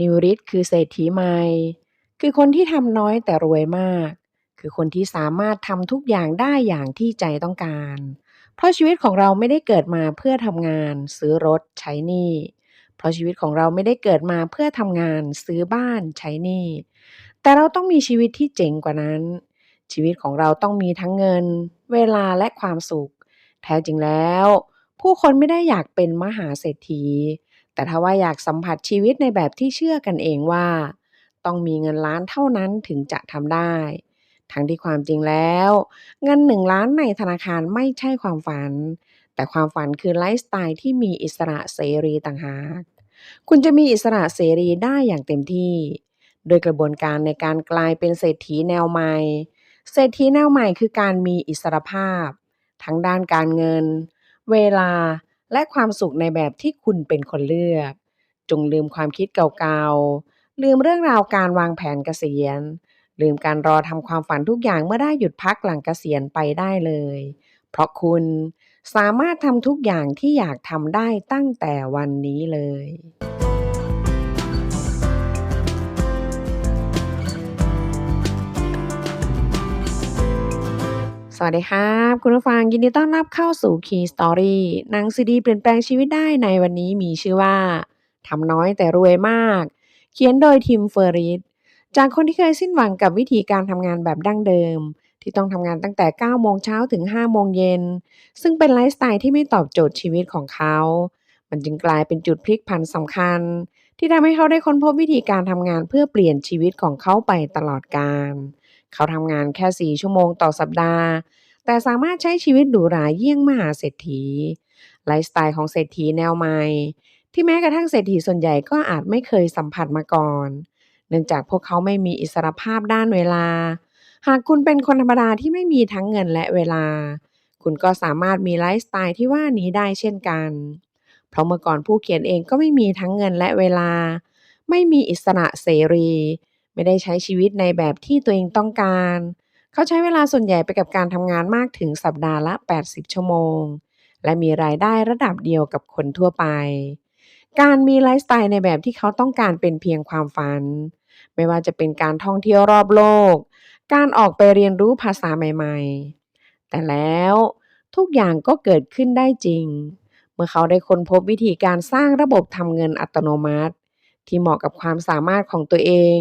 นิวริสคือเศรษฐีใหม่ คือคนที่ทำน้อยแต่รวยมาก คือคนที่สามารถทำทุกอย่างได้อย่างที่ใจต้องการ เพราะชีวิตของเราไม่ได้เกิดมาเพื่อทำงาน ซื้อรถใช้หนี้เพราะชีวิตของเราไม่ได้เกิดมาเพื่อทำงานซื้อบ้านใช้หนี้แต่เราต้องมีชีวิตที่เจ๋งกว่านั้น ชีวิตของเราต้องมีทั้งเงิน เวลาและความสุข แท้จริงแล้ว ผู้คนไม่ได้อยากเป็นมหาเศรษฐี แต่ถ้าว่าอยากสัมผัสชีวิตในแบบที่เชื่อกันเองว่า ต้องมีเงินล้านเท่านั้นถึงจะทำได้ ทั้งที่ความจริงแล้ว เงิน1ล้านในธนาคารไม่ใช่ความฝัน แต่ความฝันคือไลฟ์สไตล์ที่มีอิสระเสรีต่างหาก คุณจะมีอิสระเสรีได้อย่างเต็มที่ โดยกระบวนการในการกลายเป็นเศรษฐีแนวใหม่เศรษฐีแนวใหม่คือการมีอิสรภาพ ทั้งด้านการเงิน เวลา และความสุขในแบบที่คุณเป็นคนเลือก จงลืมความคิดเก่าๆ ลืมเรื่องราวการวางแผนเกษียณ ลืมการรอทำความฝันทุกอย่างเมื่อได้หยุดพักหลังเกษียณไปได้เลย เพราะคุณสามารถทำทุกอย่างที่อยากทำได้ตั้งแต่วันนี้เลย วัสดีครับคุณผู้ฟังยินดีต้อนรับเข้าสู่ Key Story หนังสือดีเปลี่ยนแปลงชีวิตได้ในวันนี้มีชื่อว่าทำน้อยแต่รวยมาก เขียนโดยทิมเฟอริสจากคนที่เคยสิ้นหวังกับวิธีการทำงานแบบดั้งเดิม ที่ต้องทำงานตั้งแต่ 9 โมงเช้าถึง 5 โมงเย็น ซึ่งเป็นไลฟ์สไตล์ที่ไม่ตอบโจทย์ชีวิตของเขา มันจึงกลายเป็นจุดพลิกผันสำคัญ ที่ทำให้เขาได้ค้นพบวิธีการทำงานเพื่อเปลี่ยนชีวิตของเขาไปตลอดกาล เขาทำงานแค่ 4 ชั่วโมงต่อสัปดาห์ แต่สามารถใช้ชีวิตหรูหราเยี่ยงมหาเศรษฐี ไลฟ์สไตล์ของเศรษฐีแนวใหม่ ที่แม้กระทั่งเศรษฐีส่วนใหญ่ก็อาจไม่เคยสัมผัสมาก่อน เนื่องจากพวกเขาไม่มีอิสรภาพด้านเวลา หากคุณเป็นคนธรรมดาที่ไม่มีทั้งเงินและเวลา คุณก็สามารถมีไลฟ์สไตล์ที่ว่านี้ได้เช่นกัน เพราะเมื่อก่อนผู้เขียนเองก็ไม่มีทั้งเงินและเวลา ไม่มีอิสระเสรี ไม่ได้ใช้ชีวิตในแบบที่ตัวเองต้องการ เขาใช้เวลาส่วนใหญ่ไปกับการทำงานมากถึงสัปดาห์ละ 80 ชั่วโมง และมีรายได้ระดับเดียวกับคนทั่วไป การมีไลฟ์สไตล์ในแบบที่เขาต้องการเป็นเพียงความฝัน ไม่ว่าจะเป็นการท่องเที่ยวรอบโลก การออกไปเรียนรู้ภาษาใหม่ๆ แต่แล้วทุกอย่างก็เกิดขึ้นได้จริง เมื่อเขาได้ค้นพบวิธีการสร้างระบบทำเงินอัตโนมัติ ที่เหมาะกับความสามารถของตัวเอง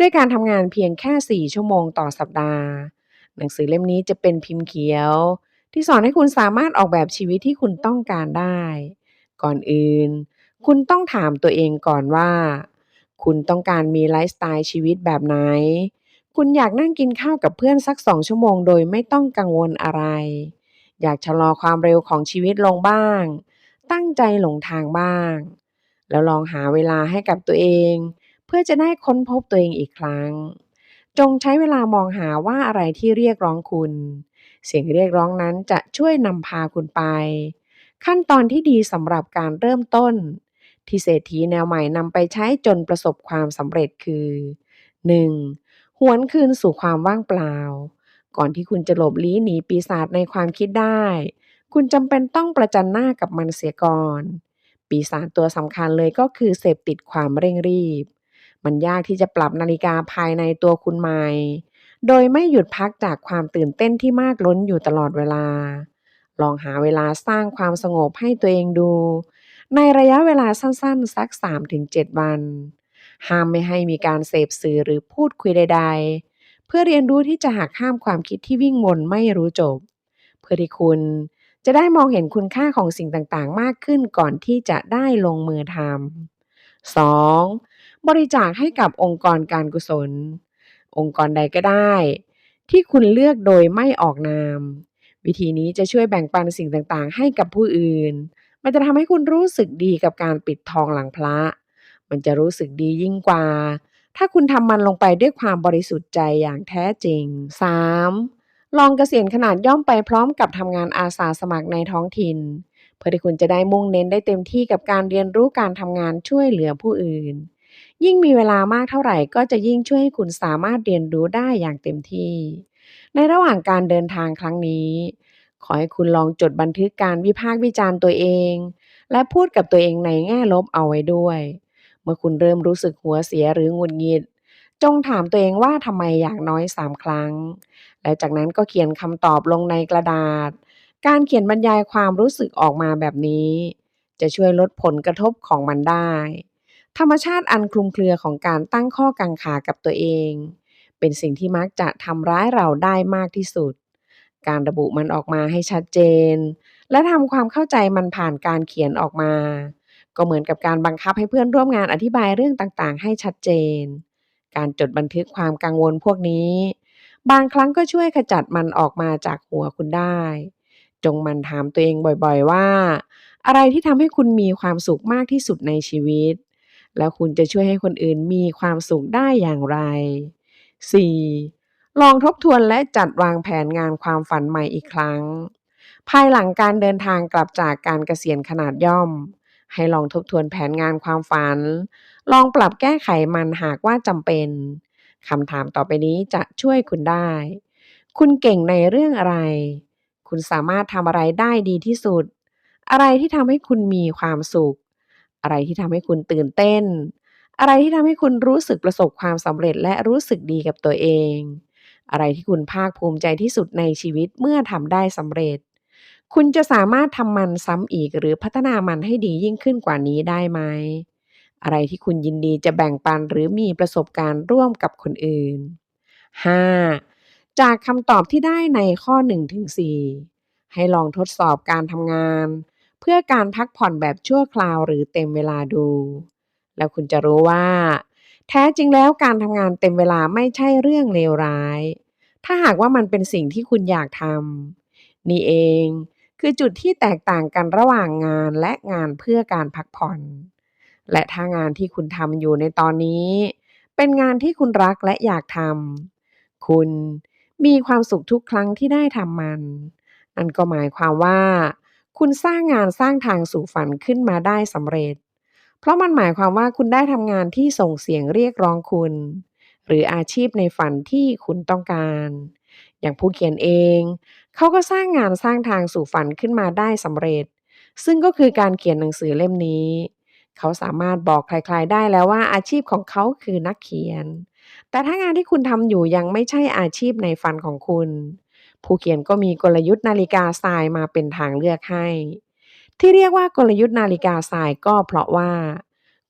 ด้วยการทำงานเพียงแค่ 4 ชั่วโมงต่อสัปดาห์ หนังสือเล่มนี้จะเป็นพิมพ์เขียว ที่สอนให้คุณสามารถออกแบบชีวิตที่คุณต้องการได้ ก่อนอื่น คุณต้องถามตัวเองก่อนว่า คุณต้องการมีไลฟ์สไตล์ชีวิตแบบไหน คุณอยากนั่งกินข้าวกับเพื่อนสัก2ชั่วโมงโดยไม่ต้องกังวลอะไร อยากชะลอความเร็วของชีวิตลงบ้าง ตั้งใจหลงทางบ้าง แล้วลองหาเวลาให้กับตัวเอง เพื่อจะได้ค้นพบตัวเองอีกครั้ง จงใช้เวลามองหาว่าอะไรที่เรียกร้องคุณ เสียงเรียกร้องนั้นจะช่วยนำพาคุณไป ขั้นตอนที่ดีสำหรับการเริ่มต้น ที่เศรษฐีแนวใหม่นำไปใช้จนประสบความสำเร็จคือ 1. หวนคืนสู่ความว่างเปล่า ก่อนที่คุณจะหลบลี้หนีปีศาจในความคิดได้ คุณจำเป็นต้องประจันหน้ากับมันเสียก่อนปีศาจตัวสำคัญเลยก็คือเสพติดความเร่งรีบ มันยากที่จะปรับนาฬิกาภายในตัวคุณใหม่ โดยไม่หยุดพักจากความตื่นเต้นที่มากล้นอยู่ตลอดเวลา ลองหาเวลาสร้างความสงบให้ตัวเองดู ในระยะเวลาสั้นๆ สัก 3-7 วัน ห้ามไม่ให้มีการเสพสื่อหรือพูดคุยใด ๆ เพื่อเรียนรู้ที่จะหักห้ามความคิดที่วิ่งวนไม่รู้จบ เพื่อที่คุณจะได้มองเห็นคุณค่าของสิ่งต่างๆ มากขึ้นก่อนที่จะได้ลงมือทำ 2. บริจาคให้กับองค์กรการกุศล องค์กรใดก็ได้ ที่คุณเลือกโดยไม่ออกนาม วิธีนี้จะช่วยแบ่งปันสิ่งต่างๆ ให้กับผู้อื่น มันจะทำให้คุณรู้สึกดีกับการปิดทองหลังพระ มันจะรู้สึกดียิ่งกว่า ถ้าคุณทำมันลงไปด้วยความบริสุทธิ์ใจอย่างแท้จริง 3. ลองเกษียณขนาดย่อมไปพร้อมกับทำงานอาสาสมัครในท้องถิ่นเพื่อที่คุณจะได้มุ่งเน้นได้เต็มที่กับการเรียนรู้การทำงานช่วยเหลือผู้อื่น ยิ่งมีเวลามากเท่าไหร่ก็จะยิ่งช่วยให้คุณสามารถเรียนรู้ได้อย่างเต็มที่ ในระหว่างการเดินทางครั้งนี้ ขอให้คุณลองจดบันทึกการวิพากษ์วิจารณ์ตัวเอง และพูดกับตัวเองในแง่ลบเอาไว้ด้วย เมื่อคุณเริ่มรู้สึกหัวเสียหรือหงุดหงิด จงถามตัวเองว่าทำไมอย่างน้อย3ครั้ง แล้วจากนั้นก็เขียนคำตอบลงในกระดาษ การเขียนบรรยายความรู้สึกออกมาแบบนี้ จะช่วยลดผลกระทบของมันได้ ธรรมชาติอันคลุมเครือของการตั้งข้อกังขากับตัวเอง เป็นสิ่งที่มักจะทำร้ายเราได้มากที่สุด การระบุมันออกมาให้ชัดเจน และทำความเข้าใจมันผ่านการเขียนออกมา ก็เหมือนกับการบังคับให้เพื่อนร่วมงานอธิบายเรื่องต่างๆ ให้ชัดเจน การจดบันทึกความกังวลพวกนี้ บางครั้งก็ช่วยขจัดมันออกมาจากหัวคุณได้ จงมันถามตัวเองบ่อยๆว่า อะไรที่ทำให้คุณมีความสุขมากที่สุดในชีวิต แล้วคุณจะช่วยให้คนอื่นมีความสุขได้อย่างไร 4. ลองทบทวนและจัดวางแผนงานความฝันใหม่อีกครั้ง ภายหลังการเดินทางกลับจากการเกษียณขนาดย่อม ให้ลองทบทวนแผนงานความฝัน ลองปรับแก้ไขมันหากว่าจำเป็นคำถามต่อไปนี้จะช่วยคุณได้ คุณเก่งในเรื่องอะไร คุณสามารถทำอะไรได้ดีที่สุด อะไรที่ทำให้คุณมีความสุข อะไรที่ทำให้คุณตื่นเต้น อะไรที่ทำให้คุณรู้สึกประสบความสำเร็จและรู้สึกดีกับตัวเอง อะไรที่คุณภาคภูมิใจที่สุดในชีวิตเมื่อทำได้สำเร็จ คุณจะสามารถทำมันซ้ำอีกหรือพัฒนามันให้ดียิ่งขึ้นกว่านี้ได้ไหม อะไรที่คุณยินดีจะแบ่งปันหรือมีประสบการณ์ร่วมกับคนอื่น 5. จากคำตอบที่ได้ในข้อ 1-4 ให้ลองทดสอบการทำงาน เพื่อการพักผ่อนแบบชั่วคราวหรือเต็มเวลาดู แล้วคุณจะรู้ว่า แท้จริงแล้วการทำงานเต็มเวลาไม่ใช่เรื่องเลวร้าย ถ้าหากว่ามันเป็นสิ่งที่คุณอยากทำนี่เอง คือจุดที่แตกต่างกันระหว่างงานและงานเพื่อการพักผ่อน และถ้างานที่คุณทำอยู่ในตอนนี้ เป็นงานที่คุณรักและอยากทำคุณมีความสุขทุกครั้งที่ได้ทำมันนั่นก็หมายความว่า คุณสร้างงานสร้างทางสู่ฝันขึ้นมาได้สำเร็จ เพราะมันหมายความว่าคุณได้ทำงานที่ส่งเสียงเรียกร้องคุณ หรืออาชีพในฝันที่คุณต้องการ อย่างผู้เขียนเอง เขาก็สร้างงานสร้างทางสู่ฝันขึ้นมาได้สำเร็จ ซึ่งก็คือการเขียนหนังสือเล่มนี้ เขาสามารถบอกใครๆได้แล้วว่าอาชีพของเขาคือนักเขียน แต่ถ้างานที่คุณทำอยู่ยังไม่ใช่อาชีพในฝันของคุณ ผู้เขียนก็มีกลยุทธ์นาฬิกาทรายมาเป็นทางเลือกให้ ที่เรียกว่ากลยุทธ์นาฬิกาทรายก็เพราะว่า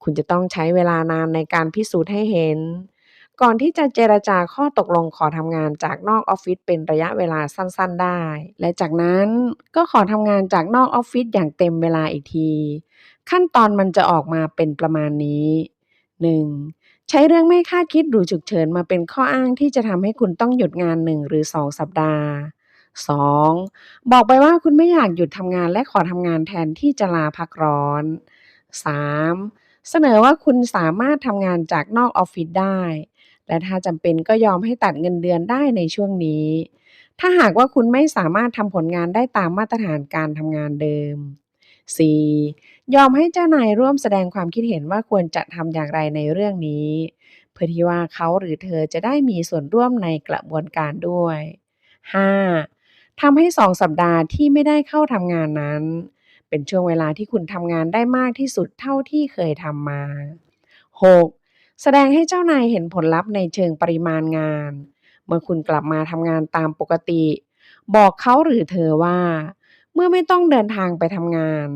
คุณจะต้องใช้เวลานานในการพิสูจน์ให้เห็น ก่อนที่จะเจรจาข้อตกลงขอทำงานจากนอกออฟฟิศเป็นระยะเวลาสั้น ๆ ได้ และจากนั้นก็ขอทำงานจากนอกออฟฟิศอย่างเต็มเวลาอีกที ขั้นตอนมันจะออกมาเป็นประมาณนี้ 1. ใช้เรื่องไม่คาดคิดหรือฉุกเฉินมาเป็นข้ออ้างที่จะทำให้คุณต้องหยุดงาน 1 หรือ 2 สัปดาห์ 2. บอกไปว่าคุณไม่อยากหยุดทำงานและขอทำงานแทนที่จะลาพักร้อน 3. เสนอว่าคุณสามารถทำงานจากนอกออฟฟิศได้ และถ้าจำเป็นก็ยอมให้ตัดเงินเดือนได้ในช่วงนี้ ถ้าหากว่าคุณไม่สามารถทำผลงานได้ตามมาตรฐานการทำงานเดิม 4. ยอมให้เจ้านายร่วมแสดงความคิดเห็นว่าควรจะทำอย่างไรในเรื่องนี้ เพื่อที่ว่าเขาหรือเธอจะได้มีส่วนร่วมในกระบวนการด้วย 5. ทำให้ 2 สัปดาห์ที่ไม่ได้เข้าทำงานนั้น เป็นช่วงเวลาที่คุณทำงานได้มากที่สุดเท่าที่เคยทำมา 6. แสดงให้เจ้านายเห็นผลลัพธ์ในเชิงปริมาณงาน เมื่อคุณกลับมาทำงานตามปกติ บอกเขาหรือเธอว่า เมื่อไม่ต้องเดินทางไปทำงาน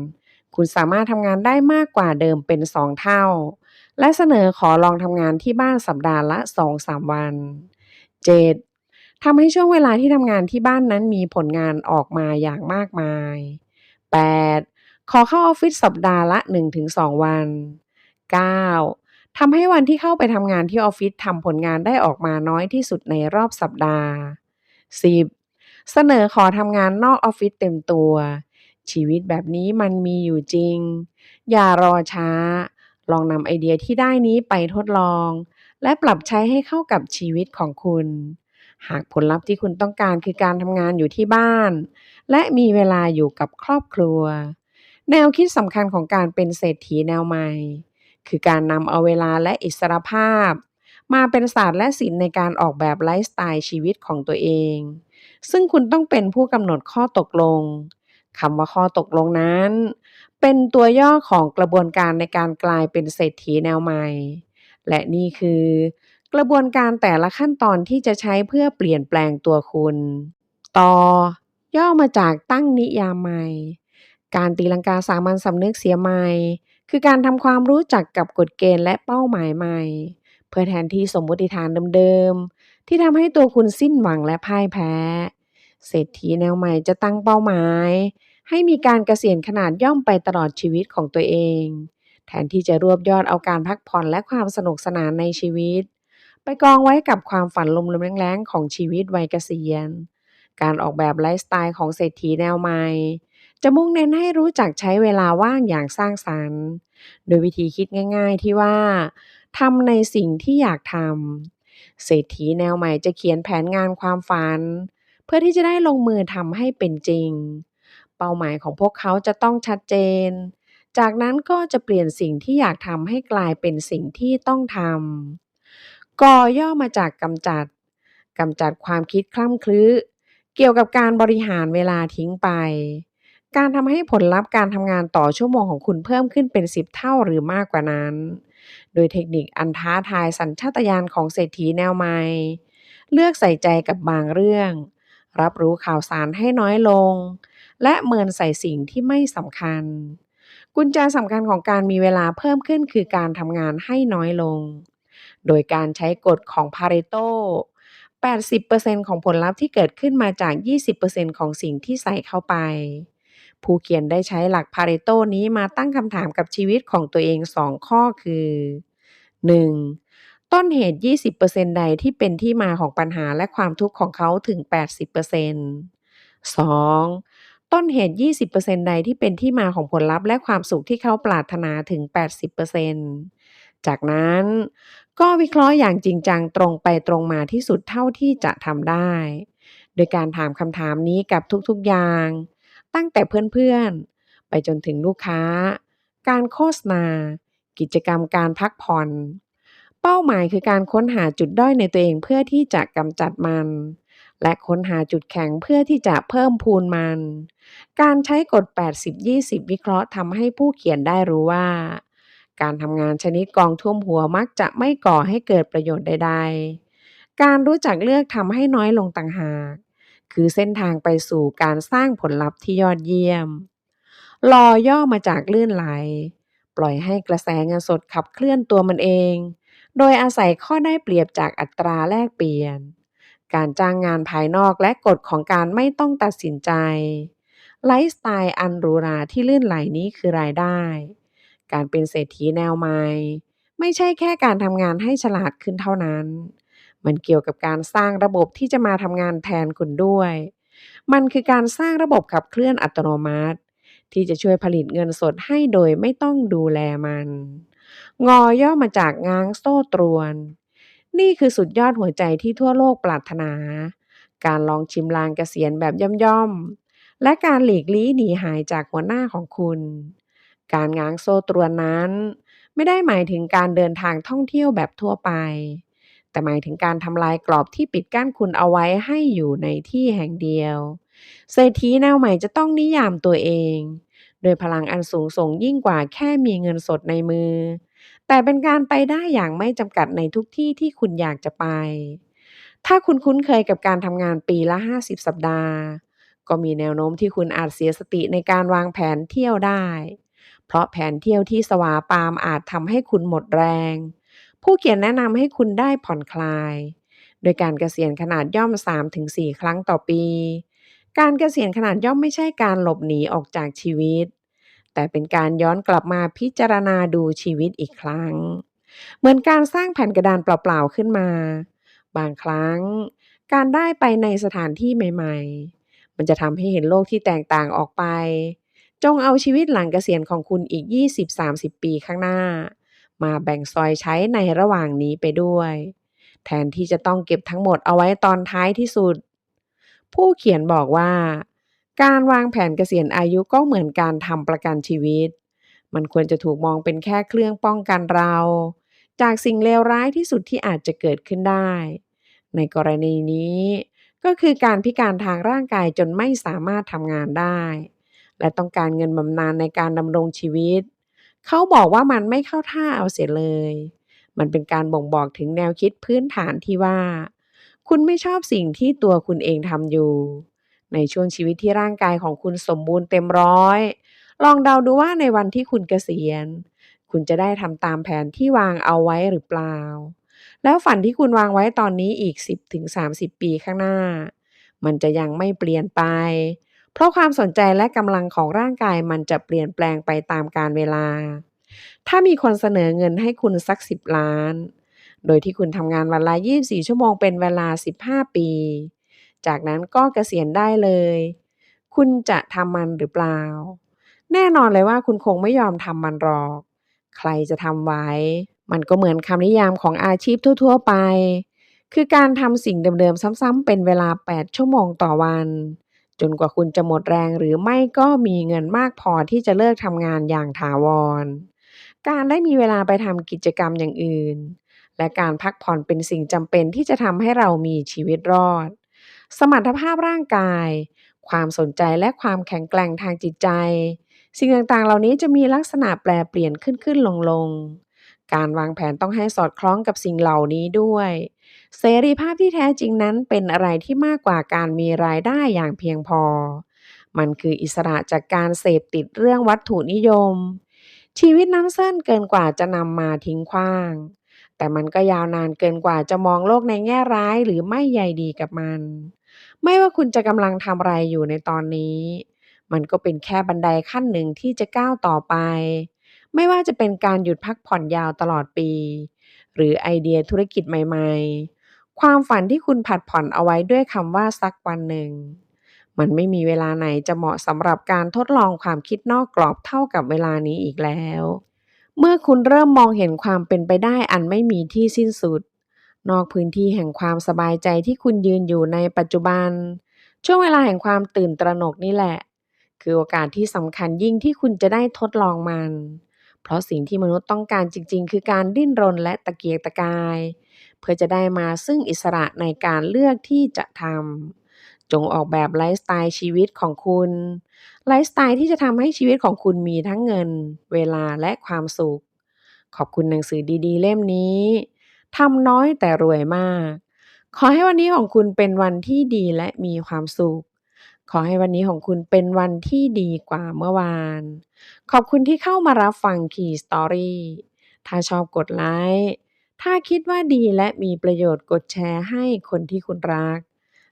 คุณสามารถทำงานได้มากกว่าเดิมเป็น 2 เท่า และเสนอขอลองทำงานที่บ้านสัปดาห์ละ 2-3 วัน 7. ทำให้ช่วงเวลาที่ทำงานที่บ้านนั้นมีผลงานออกมาอย่างมากมาย 8. ขอเข้าออฟฟิศสัปดาห์ละ 1-2 วัน 9. ทำให้วันที่เข้าไปทำงานที่ออฟฟิศทำผลงานได้ออกมาน้อยที่สุดในรอบสัปดาห์ 10. เสนอขอทำงานนอกออฟฟิศเต็มตัว ชีวิตแบบนี้มันมีอยู่จริง อย่ารอช้า ลองนำไอเดียที่ได้นี้ไปทดลอง และปรับใช้ให้เข้ากับชีวิตของคุณ หากผลลัพธ์ที่คุณต้องการคือการทำงานอยู่ที่บ้าน และมีเวลาอยู่กับครอบครัว แนวคิดสำคัญของการเป็นเศรษฐีแนวใหม่ คือการนำเอาเวลาและอิสรภาพ มาเป็นศาสตร์และศิลป์ในการออกแบบไลฟ์สไตล์ชีวิตของตัวเอง ซึ่งคุณต้องเป็นผู้กำหนดข้อตกลงคำว่าข้อตกลงนั้น เป็นตัวย่อของกระบวนการในการกลายเป็นเศรษฐีแนวใหม่ และนี่คือ กระบวนการแต่ละขั้นตอนที่จะใช้เพื่อเปลี่ยนแปลงตัวคุณต่อย่อมาจากตั้งนิยามใหม่ การตีลังกาสามัญสำนึกเสียใหม่ คือการทำความรู้จักกับกฎเกณฑ์และเป้าหมายใหม่ เพื่อแทนที่สมมติฐานเดิมๆ ที่ทำให้ตัวคุณสิ้นหวังและพ่ายแพ้ เศรษฐีแนวใหม่จะตั้งเป้าหมาย ให้มีการเกษียณขนาดย่อมไปตลอดชีวิตของตัวเอง แทนที่จะรวบยอดเอาการพักผ่อนและความสนุกสนานในชีวิต ไปกองไว้กับความฝันลมๆแรงๆของชีวิตวัยเกษียณ การออกแบบไลฟ์สไตล์ของเศรษฐีแนวใหม่จะมุ่งเน้นให้รู้จักใช้เวลาว่างอย่างสร้างสรรค์ โดยวิธีคิดง่าย ๆที่ว่าทำในสิ่งที่อยากทำ เศรษฐีแนวใหม่จะเขียนแผนงานความฝัน เพื่อที่จะได้ลงมือทำให้เป็นจริง เป้าหมายของพวกเขาจะต้องชัดเจน จากนั้นก็จะเปลี่ยนสิ่งที่อยากทำให้กลายเป็นสิ่งที่ต้องทำกอย่อมาจากกำจัดกำจัดความคิดคล่ำคลื้เกี่ยวกับการบริหารเวลาทิ้งไป การทำให้ผลลัพธ์การทำงานต่อชั่วโมงของคุณเพิ่มขึ้นเป็น 10 เท่าหรือมากกว่านั้น โดยเทคนิคอันท้าทายสัญชาตญาณของเศรษฐีแนวใหม่ เลือกใส่ใจกับบางเรื่อง รับรู้ข่าวสารให้น้อยลง และเมินใส่สิ่งที่ไม่สำคัญ กุญแจสำคัญของการมีเวลาเพิ่มขึ้นคือการทำงานให้น้อยลง โดยการใช้กฎของ Pareto 80%ของผลลัพธ์ที่เกิดขึ้นมาจาก 20%ของสิ่งที่ใส่เข้าไป ผู้เขียนได้ใช้หลัก Pareto นี้มาตั้งคำถามกับชีวิตของตัวเอง 2 ข้อคือ 1. ต้นเหตุ 20%ใดที่เป็นที่มาของปัญหาและความทุกข์ของเขาถึง 80% 2. ต้นเหตุ 20%ใดที่เป็นที่มาของผลลัพธ์และความสุขที่เขาปรารถนาถึง 80%จากนั้น ก็วิเคราะห์อย่างจริงจังตรงไปตรงมาที่สุดเท่าที่จะทำได้ โดยการถามคำถามนี้กับทุกๆอย่าง ตั้งแต่เพื่อนๆ ไปจนถึงลูกค้า การโฆษณา กิจกรรมการพักผ่อน เป้าหมายคือการค้นหาจุดด้อยในตัวเองเพื่อที่จะกำจัดมัน และค้นหาจุดแข็งเพื่อที่จะเพิ่มพูนมัน การใช้กฎ 80-20 วิเคราะห์ทำให้ผู้เขียนได้รู้ว่า การทำงานชนิดกองท่วมหัวมักจะไม่ก่อให้เกิดประโยชน์ใด ๆ การรู้จักเลือกทำให้น้อยลงต่างหาก คือเส้นทางไปสู่การสร้างผลลัพธ์ที่ยอดเยี่ยม ลอย่อมาจากลื่นไหล ปล่อยให้กระแสเงินสดขับเคลื่อนตัวมันเอง โดยอาศัยข้อได้เปรียบจากอัตราแลกเปลี่ยน การจ้างงานภายนอกและกฎของการไม่ต้องตัดสินใจ ไลฟ์สไตล์อันหรูหราที่ลื่นไหลนี้คือรายได้ การเป็นเศรษฐีแนวใหม่ ไม่ใช่แค่การทำงานให้ฉลาดขึ้นเท่านั้น มันเกี่ยวกับการสร้างระบบที่จะมาทำงานแทนคุณด้วย มันคือการสร้างระบบขับเคลื่อนอัตโนมัติ ที่จะช่วยผลิตเงินสดให้โดยไม่ต้องดูแลมัน งอย่อมาจากง้างโซ่ตรวน นี่คือสุดยอดหัวใจที่ทั่วโลกปรารถนา การลองชิมลางเกษียณแบบย่อมๆ และการหลีกลี้หนีหายจากหัวหน้าของคุณ การง้างโซ่ตรวนนั้น ไม่ได้หมายถึงการเดินทางท่องเที่ยวแบบทั่วไป แต่หมายถึงการทำลายกรอบที่ปิดกั้นคุณเอาไว้ให้อยู่ในที่แห่งเดียวเศรษฐีแนวใหม่จะต้องนิยามตัวเอง โดยพลังอันสูงส่งยิ่งกว่าแค่มีเงินสดในมือ แต่เป็นการไปได้อย่างไม่จำกัดในทุกที่ที่คุณอยากจะไป ถ้าคุณคุ้นเคยกับการทำงานปีละ 50 สัปดาห์ ก็มีแนวโน้มที่คุณอาจเสียสติในการวางแผนเที่ยวได้ เพราะแผนเที่ยวที่สวาปามอาจทำให้คุณหมดแรง ผู้เขียนแนะนำให้คุณได้ผ่อนคลาย โดยการเกษียณขนาดย่อม 3-4 ครั้งต่อปี การเกษียณขนาดย่อมไม่ใช่การหลบหนีออกจากชีวิต แต่เป็นการย้อนกลับมาพิจารณาดูชีวิตอีกครั้ง เหมือนการสร้างแผ่นกระดานเปล่าๆขึ้นมา บางครั้ง การได้ไปในสถานที่ใหม่ ๆ มันจะทำให้เห็นโลกที่แตกต่างออกไป จงเอาชีวิตหลังเกษียณของคุณอีก 20-30 ปีข้างหน้า มาแบ่งซอยใช้ในระหว่างนี้ไปด้วย แทนที่จะต้องเก็บทั้งหมดเอาไว้ตอนท้ายที่สุด ผู้เขียนบอกว่า การวางแผนเกษียณอายุก็เหมือนการทำประกันชีวิต มันควรจะถูกมองเป็นแค่เครื่องป้องกันเรา จากสิ่งเลวร้ายที่สุดที่อาจจะเกิดขึ้นได้ ในกรณีนี้ ก็คือการพิการทางร่างกายจนไม่สามารถทำงานได้ และต้องการเงินบำนาญในการดำรงชีวิต เขาบอกว่ามันไม่เข้าท่าเอาเสียเลย มันเป็นการบ่งบอกถึงแนวคิดพื้นฐานที่ว่า คุณไม่ชอบสิ่งที่ตัวคุณเองทำอยู่ ในช่วงชีวิตที่ร่างกายของคุณสมบูรณ์เต็มร้อย ลองเดาดูว่าในวันที่คุณเกษียณ คุณจะได้ทำตามแผนที่วางเอาไว้หรือเปล่า แล้วฝันที่คุณวางไว้ตอนนี้อีก 10-30 ปีข้างหน้า มันจะยังไม่เปลี่ยนไป เพราะความสนใจและกำลังของร่างกายมันจะเปลี่ยนแปลงไปตามกาลเวลา ถ้ามีคนเสนอเงินให้คุณสัก 10 ล้าน โดยที่คุณทำงานวันละ 24 ชั่วโมงเป็นเวลา 15 ปี จากนั้นก็เกษียณได้เลย คุณจะทำมันหรือเปล่า แน่นอนเลยว่าคุณคงไม่ยอมทำมันหรอก ใครจะทำไว้ มันก็เหมือนคำนิยามของอาชีพทั่ว ๆ ไป คือการทำสิ่งเดิมๆซ้ำๆเป็นเวลา 8 ชั่วโมงต่อวัน จนกว่าคุณจะหมดแรงหรือไม่ก็มีเงินมากพอที่จะเลิกทำงานอย่างถาวร การได้มีเวลาไปทำกิจกรรมอย่างอื่น และการพักผ่อนเป็นสิ่งจำเป็นที่จะทำให้เรามีชีวิตรอด สมรรถภาพร่างกาย ความสนใจและความแข็งแกร่งทางจิตใจ สิ่งต่างๆ เหล่านี้จะมีลักษณะแปรเปลี่ยนขึ้นๆลงๆการวางแผนต้องให้สอดคล้องกับสิ่งเหล่านี้ด้วย เสรีภาพที่แท้จริงนั้นเป็นอะไรที่มากกว่าการมีรายได้อย่างเพียงพอ มันคืออิสระจากการเสพติดเรื่องวัตถุนิยม ชีวิตนั้นสั้นเกินกว่าจะนำมาทิ้งขว้าง แต่มันก็ยาวนานเกินกว่าจะมองโลกในแง่ร้ายหรือไม่ใยดีกับมัน ไม่ว่าคุณจะกำลังทำอะไรอยู่ในตอนนี้ มันก็เป็นแค่บันไดขั้นหนึ่งที่จะก้าวต่อไป ไม่ว่าจะเป็นการหยุดพักผ่อนยาวตลอดปี หรือไอเดียธุรกิจใหม่ ๆ ความฝันที่คุณผัดผ่อนเอาไว้ด้วยคำว่าสักวันหนึ่ง มันไม่มีเวลาไหนจะเหมาะสำหรับการทดลองความคิดนอกกรอบเท่ากับเวลานี้อีกแล้ว เมื่อคุณเริ่มมองเห็นความเป็นไปได้อันไม่มีที่สิ้นสุด นอกพื้นที่แห่งความสบายใจที่คุณยืนอยู่ในปัจจุบัน ช่วงเวลาแห่งความตื่นตระหนกนี่แหละ คือโอกาสที่สำคัญยิ่งที่คุณจะได้ทดลองมัน เพราะสิ่งที่มนุษย์ต้องการจริง ๆ คือการดิ้นรนและตะเกียกตะกาย เพื่อจะได้มาซึ่งอิสระในการเลือกที่จะทำจงออกแบบไลฟ์สไตล์ชีวิตของคุณ ไลฟ์สไตล์ที่จะทำให้ชีวิตของคุณมีทั้งเงิน เวลาและความสุข ขอบคุณหนังสือดีๆ เล่มนี้ทำน้อยแต่รวยมาก ขอให้วันนี้ของคุณเป็นวันที่ดีและมีความสุข ขอให้วันนี้ของคุณเป็นวันที่ดีกว่าเมื่อวาน ขอบคุณที่เข้ามารับฟัง Key Story ถ้าชอบกดไลค์ ถ้าคิดว่าดีและมีประโยชน์กดแชร์ให้คนที่คุณรัก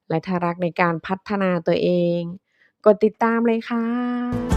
และถ้ารักในการพัฒนาตัวเอง กดติดตามเลยค่ะ